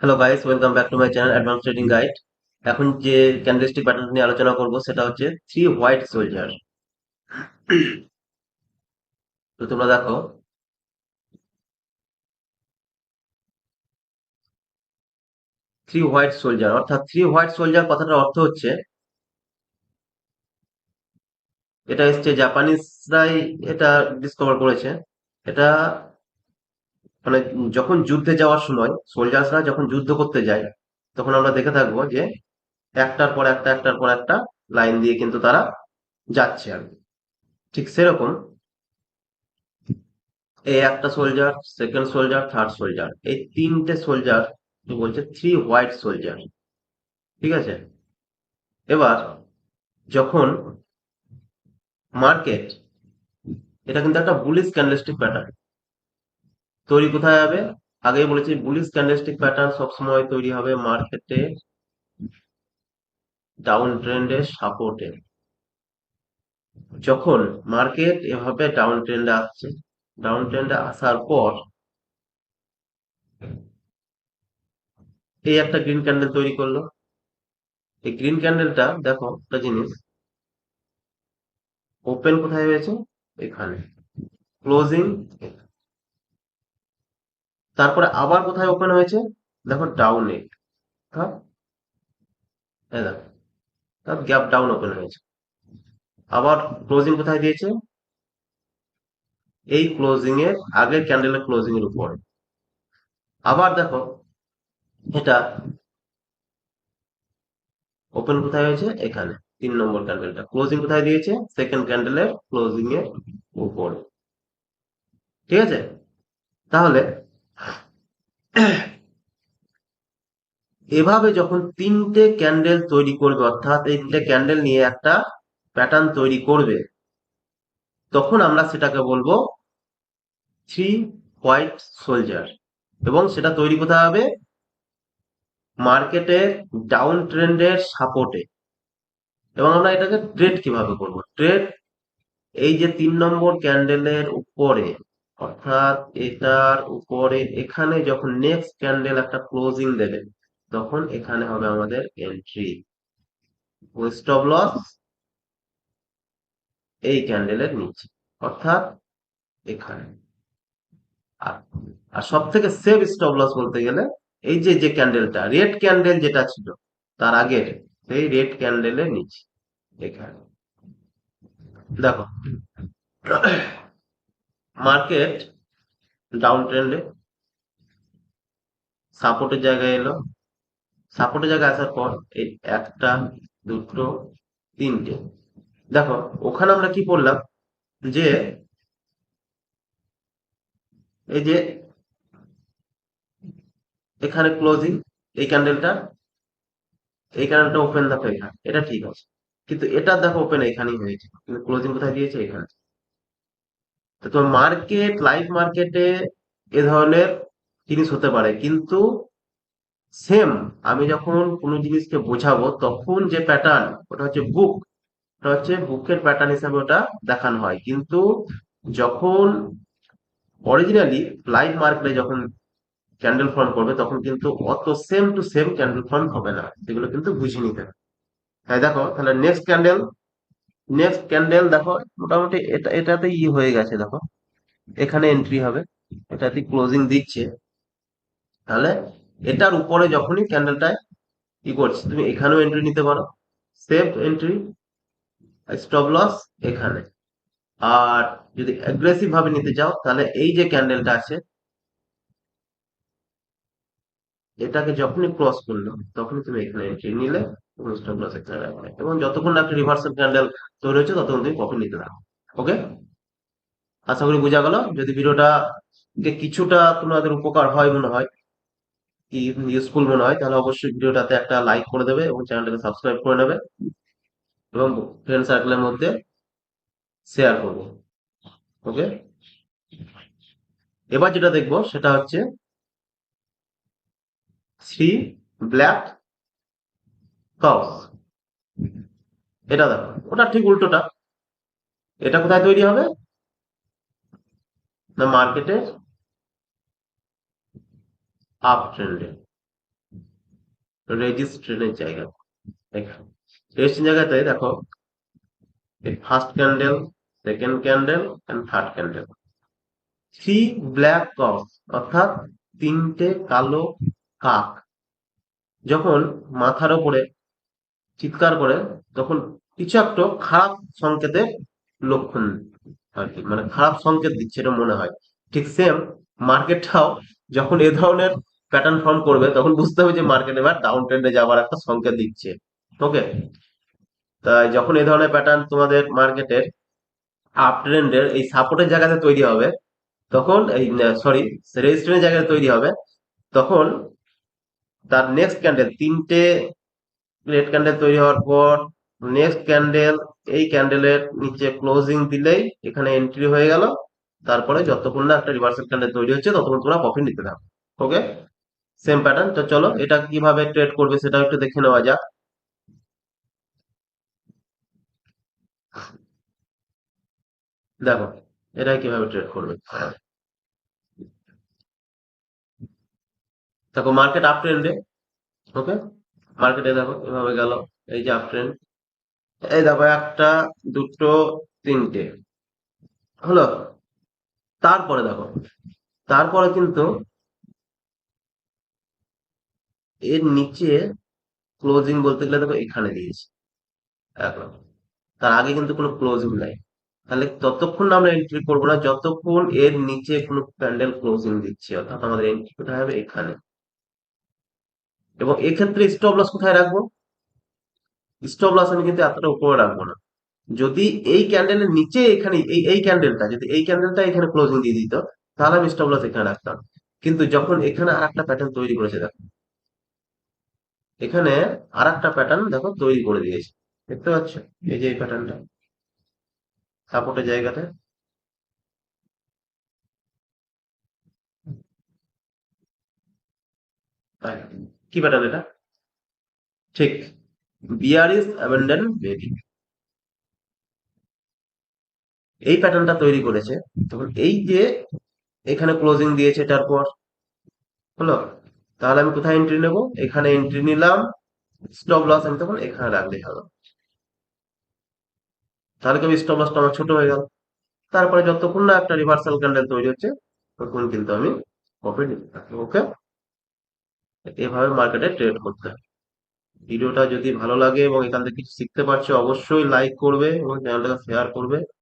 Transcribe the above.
Hello guys welcome back to my channel advance trading guide এখন যে candlestick pattern নিয়ে আলোচনা করব, সেটা হচ্ছে থ্রি হোয়াইট সোলজার তো তোমরা দেখো থ্রি হোয়াইট সোলজার অর্থাৎ থ্রি হোয়াইট সোলজার কথাটার অর্থ হচ্ছে, এটা এসছে জাপানিজরাই এটা ডিসকভার করেছে। এটা মানে যখন যুদ্ধে যাওয়ার সময় সোলজার্সরা যখন যুদ্ধ করতে যায়, তখন আমরা দেখে থাকব যে একটার পর একটা, একটার পর একটা লাইন দিয়ে কিন্তু তারা যাচ্ছে আর। ঠিক সেরকম এই একটা soldier second soldier third soldier এই তিনটে সোলজার বলছে থ্রি হোয়াইট সোলজার ঠিক আছে এবার যখন মার্কেট এটা কিন্তু একটা বুলিশ ক্যান্ডেলস্টিক প্যাটার্ন তৈরি কোথায় হবে? আগেই বলেছি বুলিশ ক্যান্ডেলস্টিক প্যাটার্ন সবসময় তৈরি হবে মার্কেটে, ডাউন ট্রেন্ডের সাপোর্টে। যখন মার্কেট এভাবে ডাউন ট্রেন্ডে আসছে, ডাউন ট্রেন্ডে আসার পর এই একটা গ্রিন ক্যান্ডেল তৈরি করল। এই গ্রিন ক্যান্ডেলটা, দেখো একটা জিনিস, ওপেন কোথায় হয়েছে? এখানে। ক্লোজিং তারপরে আবার কোথায় ওপেন হয়েছে? দেখো ডাউনে হ্যাঁ গ্যাপ ডাউন ওপেন হয়েছে। আবার ক্লোজিং কোথায় দিয়েছে? এই ক্লোজিং এর আগের ক্যান্ডেলের ক্লোজিং এর উপরে। আবার দেখো, এটা ওপেন কোথায় হয়েছে? এখানে, তিন নম্বর ক্যান্ডেলটা ক্লোজিং কোথায় দিয়েছে? সেকেন্ড ক্যান্ডেলের ক্লোজিং এর উপরে। ঠিক আছে? তাহলে এভাবে যখন তিনটে ক্যান্ডেল তৈরি করবে, অর্থাৎ এই তিনটে ক্যান্ডেল নিয়ে একটা প্যাটার্ন তৈরি করবে, তখন আমরা সেটাকে বলব থ্রি হোয়াইট সোলজার এবং সেটা তৈরি কোথায় হবে? মার্কেটের ডাউন ট্রেন্ডের সাপোর্টে এবং আমরা এটাকে ট্রেড কীভাবে করব? ট্রেড এই যে তিন নম্বর ক্যান্ডেলের উপরে অর্থাৎ এটার উপরে এখানে যখন নেক্সট ক্যান্ডেল একটা ক্লোজিং দেবে, তখন এখানে হবে আমাদের এন্ট্রি স্টপ লস এই ক্যান্ডেলের নিচে, অর্থাৎ এখানে। আর সব থেকে সেফ স্টপ লস বলতে গেলে এই যে যে ক্যান্ডেলটা রেড ক্যান্ডেল যেটা ছিল, তার আগের সেই রেড ক্যান্ডেলের নিচে, এখানে। দেখো। মার্কেট ডাউন ট্রেন্ডে সাপোর্টের জায়গায় এলো। সাপোর্টের জায়গায় আসার পর এই একটা, দুটো, তিনটে। দেখো, ওখানে আমরা কি করলাম যে, এই যে, এখানে ক্লোজিং এই ক্যান্ডেলটা এই ক্যান্ডেলটা ওপেন দেখো এখানে। এটা ঠিক আছে। কিন্তু এটা দেখো ওপেন এখানেই হয়েছে। কিন্তু ক্লোজিং কোথায় দিয়েছে? এখানে। তো মার্কেট লাইভ মার্কেটে এ ধরনের জিনিস হতে পারে। কিন্তু সেম আমি যখন কোনো জিনিসকে বোঝাবো, তখন যে প্যাটার্ন ওটা হচ্ছে বুক ওটা হচ্ছে বুকের প্যাটার্ন হিসাবে ওটা দেখানো হয়। কিন্তু যখন অরিজিনালি লাইভ মার্কেটে যখন ক্যান্ডেল ফর্ম করবে, তখন কিন্তু অত same to same candle form হবে না। সেগুলো কিন্তু বুঝে নিতে তাই দেখো, তাহলে নেক্সট ক্যান্ডেল নেক্সট ক্যান্ডেল দেখো, মোটামুটি এটা এটাতে ই হয়ে গেছে, দেখো। এখানে এন্ট্রি হবে এটাতে ক্লোজিং দিচ্ছে। তাহলে এটার উপরে যখনই ক্যান্ডেলটায় ই করছে, তুমি এখানেও এন্ট্রি নিতে পারো। সেফ এন্ট্রি স্টপ লস এখানে। আর যদি অ্যাগ্রেসিভ ভাবে নিতে চাও, তাহলে এই যে ক্যান্ডেলটা আছে, এটাকে যখনই ক্রস করল, তখনই তুমি এখানে এন্ট্রি নিলে। রাখবে এবং যতক্ষণ না একটা রিভার্সাল ক্যান্ডেল তৈরি হচ্ছে, ততক্ষণ তুমি প্রফিট নিতে থাকো। ওকে আশা করি বোঝা গেল। যদি ভিডিওটা কিছুটা তোমাদের উপকার হয় মনে হয়, কি ইউজফুল মনে হয়, তাহলে অবশ্যই ভিডিওটাতে একটা লাইক করে দেবে এবং চ্যানেলটাকে সাবস্ক্রাইব করে নেবে এবং ফ্রেন্ড সার্কেলের মধ্যে শেয়ার করবে। ওকে এবার যেটা দেখব, সেটা হচ্ছে থ্রি ব্ল্যাক কাউস এটা দেখো, ওটা ঠিক উল্টোটা। এটা কোথায় তৈরি হবে? না মার্কেটের আপ ট্রেন্ডে রেজিস্ট্রেশনের জায়গা। এখানে। রেজিস্ট্রেশন জায়গাতে দেখো first candle second candle and third candle three black cock অর্থাৎ তিনটে কালো কাক। যখন মাথার ওপরে চিৎকার করে তখন কিছু একটা খারাপ সংকেতের লক্ষণ আর কি মানে খারাপ সংকেত দিচ্ছে এটা মনে হয়। ঠিক সেম মার্কেটটাও যখন এ ধরনের প্যাটার্ন ফর্ম করবে তখন বুঝতে হবে যে মার্কেট এবার ডাউন ট্রেন্ডে যাওয়ার একটা সংকেত দিচ্ছে। ওকে তাই যখন এই ধরনের প্যাটার্ন তোমাদের মার্কেটের আপ ট্রেন্ডের এই সাপোর্টের জায়গাতে তৈরি হবে, তখন এই সরি রেজিস্ট্রেশনের জায়গায় তৈরি হবে, তখন তার নেক্সট ক্যান্ডেল তিনটে রেড ক্যান্ডেল তৈরি হওয়ার পর নেক্সট ক্যান্ডেল এই ক্যান্ডেলের নিচে ক্লোজিং দিলেই এখানে এন্ট্রি হয়ে গেল। তারপরে যতক্ষণ না একটা রিভার্সাল ক্যান্ডেল তৈরি হচ্ছে, ততক্ষণ তোমরা প্রফিট নিতে থাকো। ওকে সেম প্যাটার্ন তো চলো, এটা কীভাবে ট্রেড করবে সেটা একটু দেখে নেওয়া যাক। দেখো, এটা কীভাবে ট্রেড করবে? দেখো মার্কেট আপ ট্রেন্ডে ওকে মার্কেটে দেখো এভাবে গেল। এই যে আপ ট্রেন্ড এই দেখো একটা, দুটো, তিনটে। হলো? তারপরে দেখো। তারপরে কিন্তু এর নিচে ক্লোজিং বলতে গেলে দেখো এখানে দিয়েছে। এখন তার আগে কিন্তু কোনো ক্লোজিং নাই। তাহলে ততক্ষণ আমরা এন্ট্রি করব না, যতক্ষণ এর নিচে কোনো প্যান্ডেল ক্লোজিং দিচ্ছে, অর্থাৎ আমাদের এন্ট্রি কোথায় হবে? এখানে। এবং এক্ষেত্রে স্টপ লস কোথায় রাখব? স্টপ লস আমি কিন্তু এতটা উপরে রাখব না। যদি এই ক্যান্ডেলের নিচে এখানে, এই এই ক্যান্ডেলটা যদি এই ক্যান্ডেলটা এখানে ক্লোজিং দিয়ে দিত, তাহলে আমি স্টপ লস এখানে রাখতাম। কিন্তু যখন এখানে আর একটা প্যাটার্ন তৈরি করেছে, দেখো। এখানে আর একটা প্যাটার্ন দেখো তৈরি করে দিয়েছে। দেখতে পাচ্ছ? এই যে এই প্যাটার্নটা সাপোর্টের জায়গাতে। তাই। কি প্যাটার্ন এটা? ঠিক। বিয়ার ইজ অ্যাবেন্ডেন বেবি এই প্যাটার্নটা তৈরি করেছে। তখন এই যে এখানে ক্লোজিং দিয়েছে এটার পর, হলো? তাহলে আমি কোথায় এন্ট্রি নেব? এখানে এন্ট্রি নিলাম। স্টপ লস আমি তখন এখানে রাখলে হবে তাহলে কি স্টপ লসটা আমার ছোট হয়ে গেল? তারপরে যতক্ষণ না একটা রিভার্সাল ক্যান্ডেল তৈরি হচ্ছে তখন কিন্তু আমি প্রফিট ওকে এভাবে মার্কেটে ট্রেড করতে হয়। ভিডিওটা যদি ভালো লাগে এবং এখান থেকে কিছু শিখতে পারছ, অবশ্যই লাইক করবে এবং চ্যানেলটাকে শেয়ার করবে।